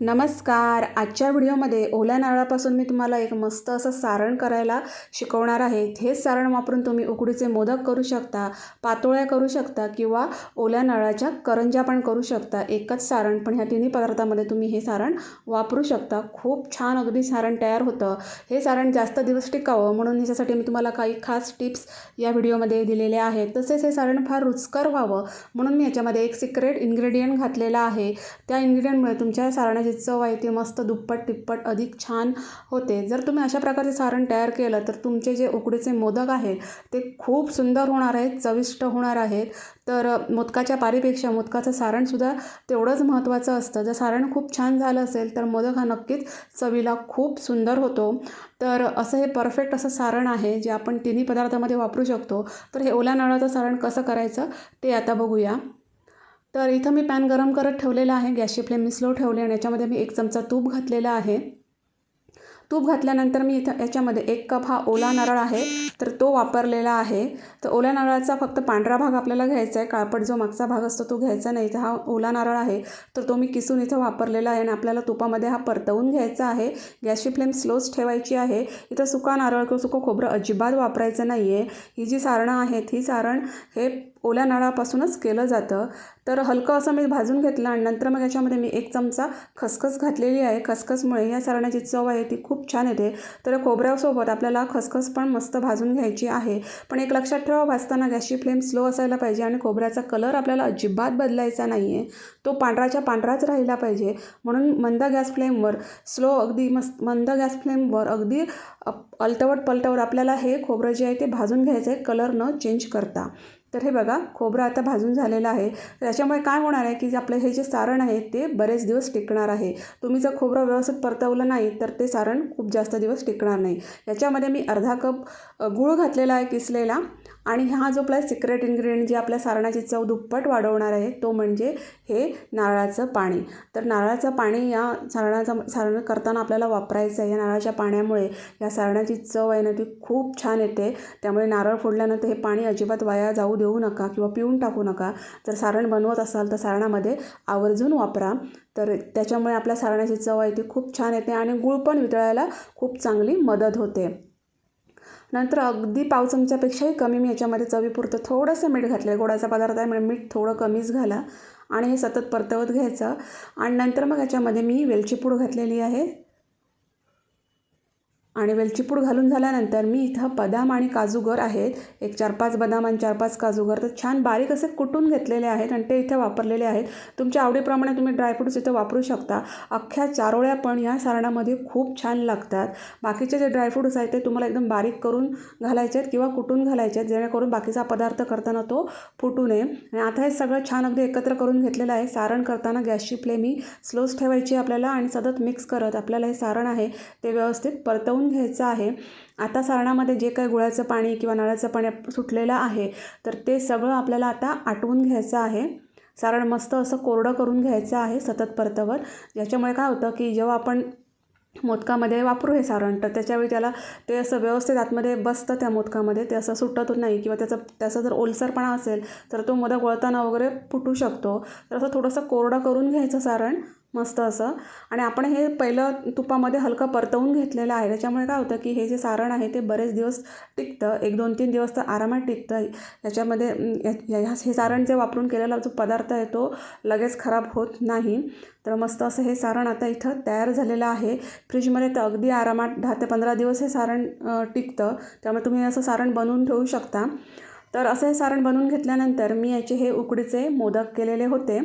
नमस्कार. आजच्या व्हिडिओमध्ये ओल्या नारळापासून मी तुम्हाला एक मस्त असं सारण करायला शिकवणार आहे. हेच सारण वापरून तुम्ही उकडीचे मोदक करू शकता पातोळ्या करू शकता किंवा ओल्या नारळाच्या करंज्या पण करू शकता. एकच सारण पण ह्या तिन्ही पदार्थामध्ये तुम्ही हे सारण वापरू शकता. खूप छान अगदी सारण तयार होतं. हे सारण जास्त दिवस टिकावं म्हणून ह्याच्यासाठी मी तुम्हाला काही खास टिप्स या व्हिडिओमध्ये दिलेल्या आहेत. तसेच हे सारण फार रुचकर व्हावं म्हणून मी याच्यामध्ये एक सिक्रेट इन्ग्रेडियंट घातलेला आहे. त्या इन्ग्रेडियंटमुळे तुमच्या सारणाची चव आहे ती मस्त दुप्पट तिप्पट अधिक छान होते. जर तुम्ही अशा प्रकारचे सारण तयार केलं तर तुमचे जे उकडीचे मोदक आहेत ते खूप सुंदर होणार आहेत चविष्ट होणार आहेत. तर मोदकाच्या पारीपेक्षा मोदकाचं सारणसुद्धा तेवढंच महत्त्वाचं असतं. जर सारण खूप छान झालं असेल तर मोदक हा नक्कीच चवीला खूप सुंदर होतो. तर असं हे परफेक्ट असं सारण आहे जे आपण तिन्ही पदार्थामध्ये वापरू शकतो. तर हे ओल्या नारळाचं सारण कसं करायचं ते आता बघूया. तर इथं मी पॅन गरम करत ठेवलेला आहे. गॅसची फ्लेम मी स्लो ठेवली आणि याच्यामध्ये मी एक चमचा तूप घातलेला आहे. तूप घातल्यानंतर मी इथं याच्यामध्ये एक कप हा ओला नारळ आहे तर तो वापरलेला आहे. तर ओल्या नारळाचा फक्त पांढरा भाग आपल्याला घ्यायचा आहे. काळपट जो मागचा भाग असतो तो घ्यायचा नाही. तर हा ओला नारळ आहे तर तो मी किसून इथं वापरलेला आहे आणि आपल्याला तुपामध्ये हा परतवून घ्यायचा आहे. गॅसची फ्लेम स्लोच ठेवायची आहे. इथं सुका नारळ किंवा सुकं खोबरं अजिबात वापरायचं नाही आहे ही जी सारणं आहेत ही सारण हे ओल्या नारळापासूनच केलं जातं. तर हलकं असं मी भाजून घेतलं आणि नंतर मग याच्यामध्ये मी एक चमचा खसखस घातलेली आहे. खसखसमुळे या सारणाची चव आहे ती खूप छान येते. तर खोबऱ्यासोबत आपल्याला खसखस पण मस्त भाजून घ्यायची आहे. पण एक लक्षात ठेवा भाजताना गॅसची फ्लेम स्लो असायला पाहिजे आणि खोबऱ्याचा कलर आपल्याला अजिबात बदलायचा नाही आहे तो पांढराच्या पांढराच राहिला पाहिजे. म्हणून मंद गॅस फ्लेमवर स्लो अगदी मस्त मंद गॅस फ्लेमवर अगदी अलटवट पलटवट आपल्याला हे खोबरं जे आहे ते भाजून घ्यायचं. आहे कलर न चेंज करता. तर हे बघा खोबरं आता भाजून झालेलं आहे. त्याच्यामुळे काय होणार आहे की आपलं हे जे सारण आहे ते बरेच दिवस टिकणार आहे. तुम्ही जर खोबरं व्यवस्थित परतवलं नाही तर ते सारण खूप जास्त दिवस टिकणार नाही. याच्यामध्ये मी अर्धा कप गूळ घातलेला आहे किसलेला आणि हा जो आपला सिक्रेट इन्ग्रेडियंट जे आपल्या सारणाची चव दुप्पट वाढवणार आहे तो म्हणजे हे नारळाचं पाणी. तर नारळाचं पाणी या सारणाचं सारण करताना आपल्याला वापरायचं आहे. या नारळाच्या पाण्यामुळे या सारणाची चव आहे ना ती खूप छान येते. त्यामुळे नारळ फोडल्यानंतर हे पाणी अजिबात वाया जाऊ देऊ नका किंवा पिऊन टाकू नका. जर सारण बनवत असाल तर सारणामध्ये आवर्जून वापरा. तर त्याच्यामुळे आपल्या सारणाची चव आहे ती खूप छान येते आणि गूळ पण वितळायला खूप चांगली मदत होते. नंतर अगदी पाव चमच्यापेक्षाही कमी मी याच्यामध्ये चवीपुरतं थोडंसं मीठ घातलं आहे गोडाचा पदार्थ आहे म्हणजे मीठ थोडं कमीच घाला. आणि हे सतत परतवत घ्यायचं. आणि नंतर मग याच्यामध्ये मी वेलची पूड घातलेली आहे. आणि वेलचीपूड घालून झाल्यानंतर मी इथं बदाम आणि काजूगर आहेत. एक चार पाच बदाम आणि चार पाच काजूगर तर छान बारीक असे कुटून घेतलेले आहेत आणि ते इथे वापरलेले आहेत. तुमच्या आवडीप्रमाणे तुम्ही ड्रायफ्रूट्स इथं वापरू शकता. अख्ख्या चारोळ्या पण या सारणामध्ये खूप छान लागतात. बाकीचे जे ड्रायफ्रूट्स आहेत ते तुम्हाला एकदम बारीक करून घालायचे आहेत किंवा कुटून घालायचे आहेत. जेणेकरून बाकीचा पदार्थ करताना तो फुटू नये. आणि आता हे सगळं छान अगदी एकत्र करून घेतलेलं आहे. सारण करताना गॅसची फ्लेम ही स्लोच ठेवायची आपल्याला आणि सतत मिक्स करत आपल्याला हे सारण आहे ते व्यवस्थित परतवून घ्यायचं आहे. आता सारणामध्ये जे काही गुळाचं पाणी किंवा नळाचं पाणी सुटलेलं आहे तर ते सगळं आपल्याला आता आटवून घ्यायचं आहे. सारण मस्त असं कोरडं करून घ्यायचं आहे सतत परतवर. याच्यामुळे काय होतं की जेव्हा आपण मोदकामध्ये वापरू हे सारण तर त्याच्यावेळी त्याला ते असं व्यवस्थित आतमध्ये बसतं त्या मोदकामध्ये. ते असं सुटत नाही किंवा त्याचा त्याचा जर ओलसरपणा असेल तर तो मोदक वळताना वगैरे फुटू शकतो. तर असं थोडंसं कोरडं करून घ्यायचं सारण. मस्त असं. आणि आपण हे पहिलं तुपामध्ये हलकं परतवून घेतलेलं आहे. त्याच्यामुळे काय होतं की हे जे सारण आहे ते बरेच दिवस टिकतं. एक दोन तीन दिवस तर आरामात टिकतं याच्यामध्ये हे सारण जे वापरून केलेला जो पदार्थ आहे तो लगेच खराब होत नाही. तर मस्त असं हे सारण आता इथं तयार झालेलं आहे. फ्रीजमध्ये तर अगदी आरामात दहा ते पंधरा दिवस हे सारण टिकतं. त्यामुळे तुम्ही असं सारण बनवून ठेवू शकता. तर असं हे सारण बनवून घेतल्यानंतर मी याचे हे उकडीचे मोदक केलेले होते.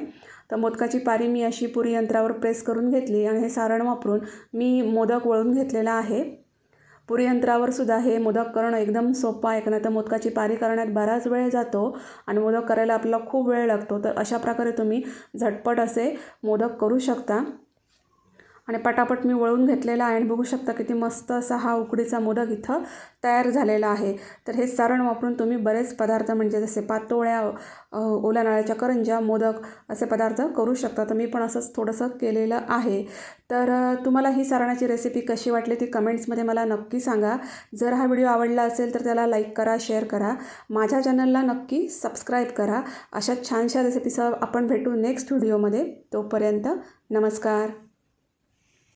तर मोदकाची पारी मी अशी पुरी यंत्रावर प्रेस करून घेतली आणि हे सारण वापरून मी मोदक वळून घेतलेला आहे. पुरी यंत्रावर सुद्धा हे मोदक करणं एकदम सोपं आहे कारण तर मोदकाची पारी करण्यात बराच वेळ जातो आणि मोदक करायला आपल्याला खूप वेळ लागतो. तर अशा प्रकारे तुम्ही झटपट असे मोदक करू शकता. आणि पटापट मी वळून घेतलेला आहे आणि बघू शकता किती मस्त असा हा उकडीचा मोदक इथं तयार झालेला आहे. तर हे सारण वापरून तुम्ही बरेच पदार्थ म्हणजे जसे पातोळ्या ओल्या नाळ्याच्या करंज्या मोदक असे पदार्थ करू शकता. तर मी पण असंच थोडंसं केलेलं आहे. तर तुम्हाला ही सारणाची रेसिपी कशी वाटली ती कमेंट्समध्ये मला नक्की सांगा. जर हा व्हिडिओ आवडला असेल तर त्याला लाईक करा शेअर करा. माझ्या चॅनलला नक्की सबस्क्राईब करा. अशा छानशा रेसिपीसह आपण भेटू नेक्स्ट व्हिडिओमध्ये तोपर्यंत नमस्कार.